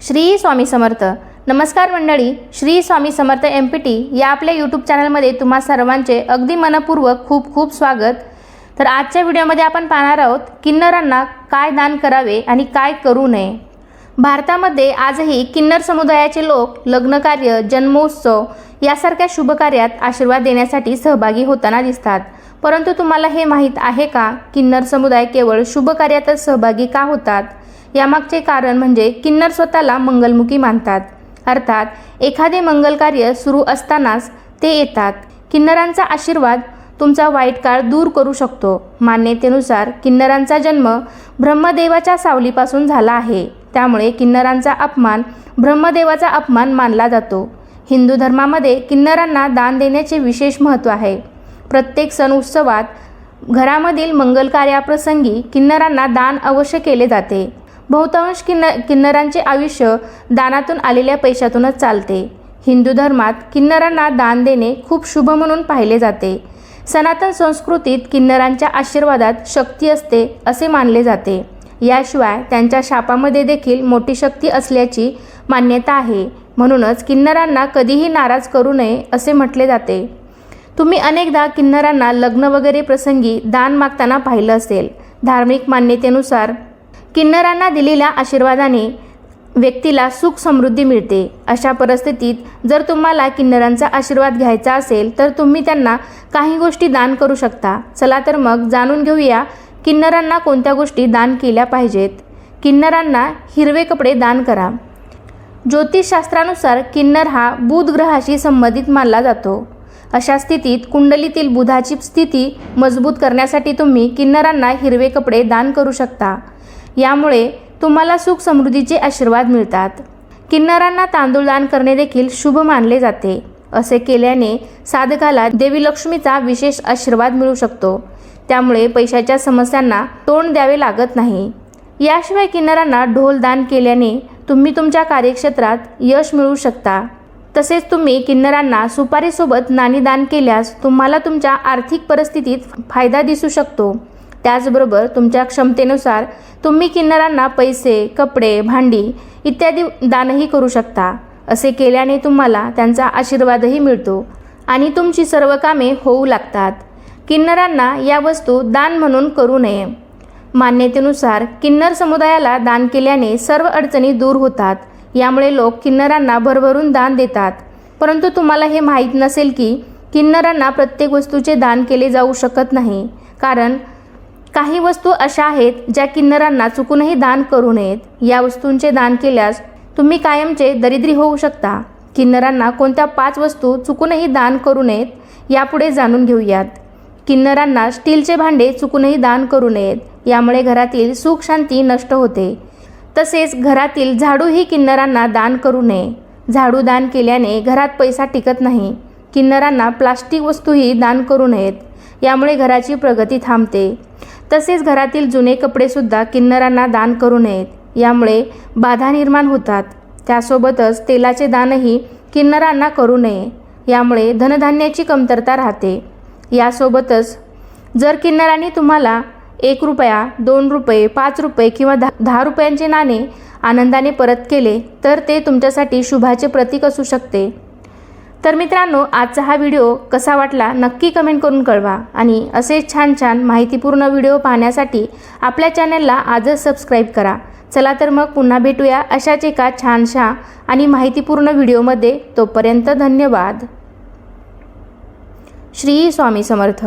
श्री स्वामी समर्थ. नमस्कार मंडळी Shri Swami Samarth M P T या आपल्या यूट्यूब चॅनलमध्ये तुम्हा सर्वांचे अगदी मनपूर्वक खूप खूप स्वागत. तर आजच्या व्हिडिओमध्ये आपण पाहणार आहोत किन्नरांना काय दान करावे आणि काय करू नये. भारतामध्ये आजही किन्नर समुदायाचे लोक लग्नकार्य जन्मोत्सव यासारख्या शुभकार्यात आशीर्वाद देण्यासाठी सहभागी होताना दिसतात. परंतु तुम्हाला हे माहीत आहे का? किन्नर समुदाय केवळ शुभकार्यातच सहभागी का होतात? यामागचे कारण म्हणजे किन्नर स्वतःला मंगलमुखी मानतात. अर्थात एखादे मंगल कार्य सुरू असतानाच ते येतात. किन्नरांचा आशीर्वाद तुमचा वाईट काळ दूर करू शकतो. मान्यतेनुसार किन्नरांचा जन्म ब्रह्मदेवाच्या सावलीपासून झाला आहे. त्यामुळे किन्नरांचा अपमान ब्रह्मदेवाचा अपमान मानला जातो. हिंदू धर्मामध्ये किन्नरांना दान देण्याचे विशेष महत्त्व आहे. प्रत्येक सण उत्सवात घरामधील मंगल कार्याप्रसंगी किन्नरांना दान अवश्य केले जाते. बहुतांश किन्न किन्नरांचे आयुष्य दानातून आलेल्या पैशातूनच चालते. हिंदू धर्मात किन्नरांना दान देणे खूप शुभ म्हणून पाहिले जाते. सनातन संस्कृतीत किन्नरांच्या आशीर्वादात शक्ती असते असे मानले जाते. याशिवाय त्यांच्या शापामध्ये देखील मोठी शक्ती असल्याची मान्यता आहे. म्हणूनच किन्नरांना कधीही नाराज करू नये असे म्हटले जाते. तुम्ही अनेकदा किन्नरांना लग्न वगैरे प्रसंगी दान मागताना पाहिलं असेल. धार्मिक मान्यतेनुसार किन्नरांना दिलेल्या आशीर्वादाने व्यक्तीला सुख समृद्धी मिळते. अशा परिस्थितीत जर तुम्हाला किन्नरांचा आशीर्वाद घ्यायचा असेल तर तुम्ही त्यांना काही गोष्टी दान करू शकता. चला तर मग जाणून घेऊया किन्नरांना कोणत्या गोष्टी दान केल्या पाहिजेत. किन्नरांना हिरवे कपडे दान करा. ज्योतिषशास्त्रानुसार किन्नर हा बुध ग्रहाशी संबंधित मानला जातो. अशा स्थितीत कुंडलीतील बुधाची स्थिती मजबूत करण्यासाठी तुम्ही किन्नरांना हिरवे कपडे दान करू शकता. यामुळे तुम्हाला सुख समृद्धीचे आशीर्वाद मिळतात. किन्नरांना तांदूळ दान करणे देखील शुभ मानले जाते. असे केल्याने साधकाला देवी लक्ष्मीचा विशेष आशीर्वाद मिळू शकतो. त्यामुळे पैशाच्या समस्यांना तोंड द्यावे लागत नाही. याशिवाय किन्नरांना ढोल दान केल्याने तुम्ही तुमच्या कार्यक्षेत्रात यश मिळवू शकता. तसेच तुम्ही किन्नरांना सुपारीसोबत नाणी दान केल्यास तुम्हाला तुमच्या आर्थिक परिस्थितीत फायदा दिसू शकतो. त्याचबरोबर तुमच्या क्षमतेनुसार तुम्ही किन्नरांना पैसे कपडे भांडी इत्यादी दानही करू शकता. असे केल्याने तुम्हाला त्यांचा आशीर्वादही मिळतो आणि तुमची सर्व कामे होऊ लागतात. किन्नरांना या वस्तू दान म्हणून करू नये. मान्यतेनुसार किन्नर समुदायाला दान केल्याने सर्व अडचणी दूर होतात. यामुळे लोक किन्नरांना भरभरून दान देतात. परंतु तुम्हाला हे माहीत नसेल की किन्नरांना प्रत्येक वस्तूचे दान केले जाऊ शकत नाही. कारण काही वस्तू अशा आहेत ज्या किन्नरांना चुकूनही दान करू नयेत. या वस्तूंचे दान केल्यास तुम्ही कायमचे दरिद्री होऊ शकता. किन्नरांना कोणत्या पाच वस्तू चुकूनही दान करू नयेत यापुढे जाणून घेऊयात. किन्नरांना स्टीलचे भांडे चुकूनही दान करू नयेत. यामुळे घरातील सुख शांती नष्ट होते. तसेच घरातील झाडूही किन्नरांना दान करू नये. झाडू दान केल्याने घरात पैसा टिकत नाही. किन्नरांना प्लास्टिक वस्तूही दान करू नयेत. यामुळे घराची प्रगती थांबते. तसेच घरातील जुने कपडेसुद्धा किन्नरांना दान करू नयेत. यामुळे बाधा निर्माण होतात. त्यासोबतच तेलाचे दानही किन्नरांना करू नये. यामुळे धनधान्याची कमतरता राहते. यासोबतच जर किन्नरांनी तुम्हाला एक रुपया दोन रुपये पाच रुपये किंवा दहा दहा रुपयांचे नाणे आनंदाने परत केले तर ते तुमच्यासाठी शुभाचे प्रतीक असू शकते. तर मित्रांनो आजचा हा व्हिडिओ कसा वाटला नक्की कमेंट करून कळवा आणि असे छान छान माहितीपूर्ण व्हिडिओ पाहण्यासाठी आपल्या चॅनलला आजच सबस्क्राईब करा. चला तर मग पुन्हा भेटूया अशाच एका छानशा आणि माहितीपूर्ण व्हिडिओमध्ये. तोपर्यंत धन्यवाद. श्री स्वामी समर्थ.